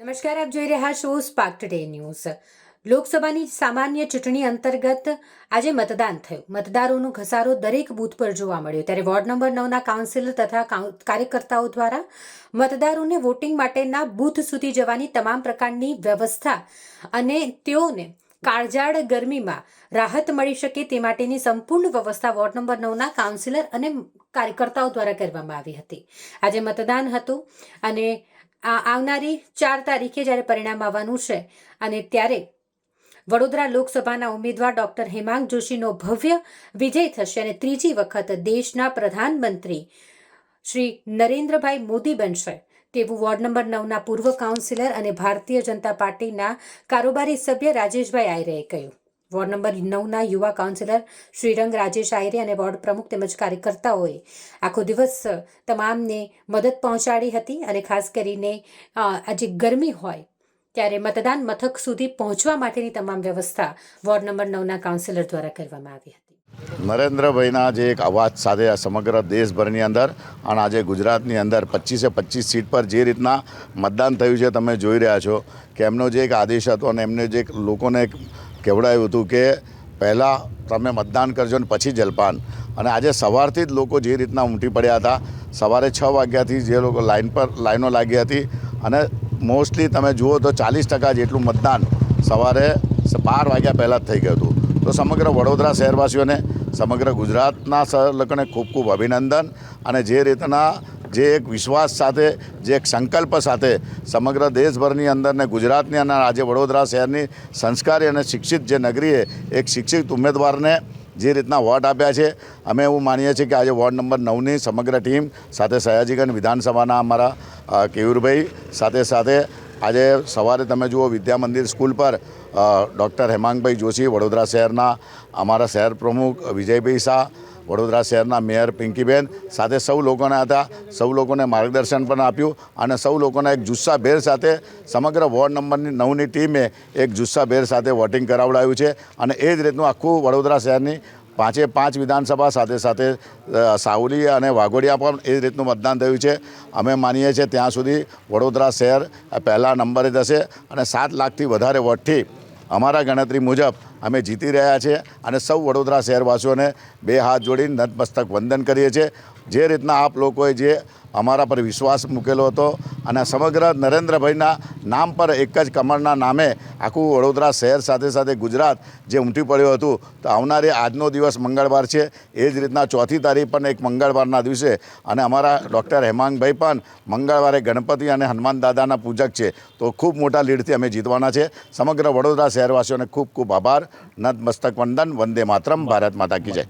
નમસ્કાર, આપ જોઈ રહ્યા છો સ્પાર્ક ટુડે ન્યૂઝ લોકસભાની સામાન્ય ચૂંટણી અંતર્ગત આજે મતદાન થયું. મતદારોનો ઘસારો દરેક બૂથ પર જોવા મળ્યો. ત્યારે વોર્ડ નંબર નવના કાઉન્સિલર તથા કાર્યકર્તાઓ દ્વારા મતદારોને વોટિંગ માટેના બૂથ સુધી જવાની તમામ પ્રકારની વ્યવસ્થા અને તેઓને કાળજાળ ગરમીમાં રાહત મળી શકે તે માટેની સંપૂર્ણ વ્યવસ્થા વોર્ડ નંબર નવના કાઉન્સિલર અને કાર્યકર્તાઓ દ્વારા કરવામાં આવી હતી. આજે મતદાન હતું અને આવનારી ચાર તારીખે જ્યારે પરિણામ આવવાનું છે અને ત્યારે વડોદરા લોકસભાના ઉમેદવાર ડોક્ટર હેમાંગ જોશીનો ભવ્ય વિજય થશે અને ત્રીજી વખત દેશના પ્રધાનમંત્રી શ્રી નરેન્દ્રભાઈ મોદી બનશે. તેવું વોર્ડ નંબર નવના પૂર્વ કાઉન્સિલર અને ભારતીય જનતા પાર્ટીના કારોબારી સભ્ય રાજેશભાઈ આયરેએ કહ્યું. વોર્ડ નંબર નવના યુવા કાઉન્સિલર શ્રીરંગ રાજેશ આયરે અને વોર્ડ પ્રમુખ તેમજ કાર્યકર્તાઓએ આખો દિવસ તમામને મદદ પહોંચાડી હતી અને ખાસ કરીને આજે ગરમી હોય ત્યારે મતદાન મથક સુધી પહોંચવા માટેની તમામ વ્યવસ્થા વોર્ડ નંબર નવના કાઉન્સિલર દ્વારા કરવામાં આવી હતી. નરેન્દ્રભાઈના જે એક અવાજ સાથે આ સમગ્ર દેશભરની અંદર અને આજે ગુજરાતની અંદર પચીસે પચીસ સીટ પર જે રીતના મતદાન થયું છે, તમે જોઈ રહ્યા છો કે એમનો જે એક આદેશ હતો અને એમને જે લોકોને એક કહેવડાયું હતું કે પહેલાં તમે મતદાન કરજો ને પછી જલપાન. અને આજે સવારથી જ લોકો જે રીતના ઉમટી પડ્યા હતા, સવારે છ વાગ્યાથી જે લોકો લાઇન પર, લાઈનો લાગી હતી, અને મોસ્ટલી તમે જુઓ તો ચાલીસ ટકા જેટલું મતદાન સવારે બાર વાગ્યા પહેલાં જ થઈ ગયું હતું. તો સમગ્ર વડોદરા શહેરવાસીઓને, સમગ્ર ગુજરાતના સર લોકોને ખૂબ ખૂબ અભિનંદન. અને જે રીતના જે એક વિશ્વાસ સાથે, જે એક સંકલ્પ સાથે સમગ્ર દેશભરની અંદર ને ગુજરાતની અંદર આજે વડોદરા શહેરની સંસ્કારી અને શિક્ષિત જે નગરીએ, એક શિક્ષિત ઉમેદવારને જે રીતના વોટ આપ્યા છે, અમે એવું માનીએ છીએ કે આજે વોર્ડ નંબર નવની સમગ્ર ટીમ સાથે સયાજીગંજ વિધાનસભાના અમારા કેયુરભાઈ સાથે સાથે આજે સવારે તમે જુઓ વિદ્યા મંદિર સ્કૂલ પર ડૉક્ટર હેમાંગભાઈ જોશી વડોદરા શહેરના અમારા શહેર પ્રમુખ વિજયભાઈ શાહ વડોદરા શહેરના મેયર પિંકીબેન સાથે સૌ લોકોને હતા. સૌ લોકોને માર્ગદર્શન પણ આપ્યું અને સૌ લોકોના એક જુસ્સાભેર સાથે સમગ્ર વોર્ડ નંબરની નવની ટીમે એક જુસ્સાભેર સાથે વોટિંગ કરાવડાવ્યું છે અને એ જ રીતનું આખું વડોદરા શહેરની પાંચે પાંચ વિધાનસભા સાથે સાથે સાવલી અને વાઘોડિયા પણ એ રીતનું મતદાન થયું છે. અમે માનીએ છીએ ત્યાં સુધી વડોદરા શહેર પહેલા નંબરે જશે અને સાત લાખથી વધારે વોટથી અમારા ગણતરી મુજબ અમે જીતી રહ્યા છીએ અને સૌ વડોદરા શહેરવાસીઓને બે હાથ જોડીને નતમસ્તક વંદન કરીએ છીએ. જે રીતના આપ લોકોએ જે અમારા પર વિશ્વાસ મૂકેલો હતો અને સમગ્ર નરેન્દ્રભાઈના નામ પર એક જ કમળના નામે આખું વડોદરા શહેર સાથે સાથે ગુજરાત જે ઉમટી પડ્યું હતું, તો આવનારી આજનો દિવસ મંગળવાર છે. એ જ રીતના ચોથી તારીખ પણ એક મંગળવારના દિવસે અને અમારા ડૉક્ટર હેમાંગભાઈ પણ મંગળવારે ગણપતિ અને હનુમાન દાદાના પૂજક છે. તો ખૂબ મોટા લીડથી અમે જીતવાના છે. સમગ્ર વડોદરા શહેરવાસીઓને ખૂબ ખૂબ આભાર. નત મસ્તક વંદન વંદે માતરમ. ભારત માતા કી જય.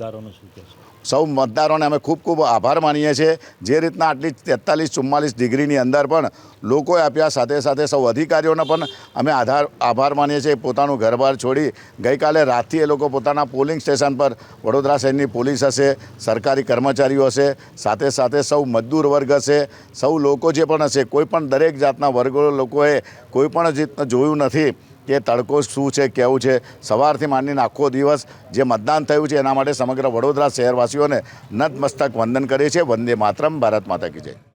સૌ મતદારોને અમે ખૂબ ખૂબ આભાર માનીએ છીએ. જે રીતના આટલી તેતાલીસ, ચુમ્માલીસ ડિગ્રીની અંદર પણ લોકોએ આપ્યા, સાથે સાથે સૌ અધિકારીઓને પણ અમે આધાર, આભાર માનીએ છીએ. પોતાનું ઘરબાર છોડી ગઈકાલે રાતથી એ લોકો પોતાના પોલિંગ સ્ટેશન પર વડોદરા શહેરની પોલીસ હશે, સરકારી કર્મચારીઓ હશે, સાથે સાથે સૌ મજદૂર વર્ગ હશે, સૌ લોકો જે પણ હશે, કોઈ પણ દરેક જાતના વર્ગો લોકોએ કોઈ પણ રીતના જોયું નથી. કે તડકો શું છે, કેવું છે? સવારથી માંડીને આખો દિવસ જે મતદાન થયું છે, એના માટે સમગ્ર વડોદરા શહેરવાસીઓને નતમસ્તક વંદન કરીએ છીએ. વંદે માતરમ, ભારત માતા કી જય.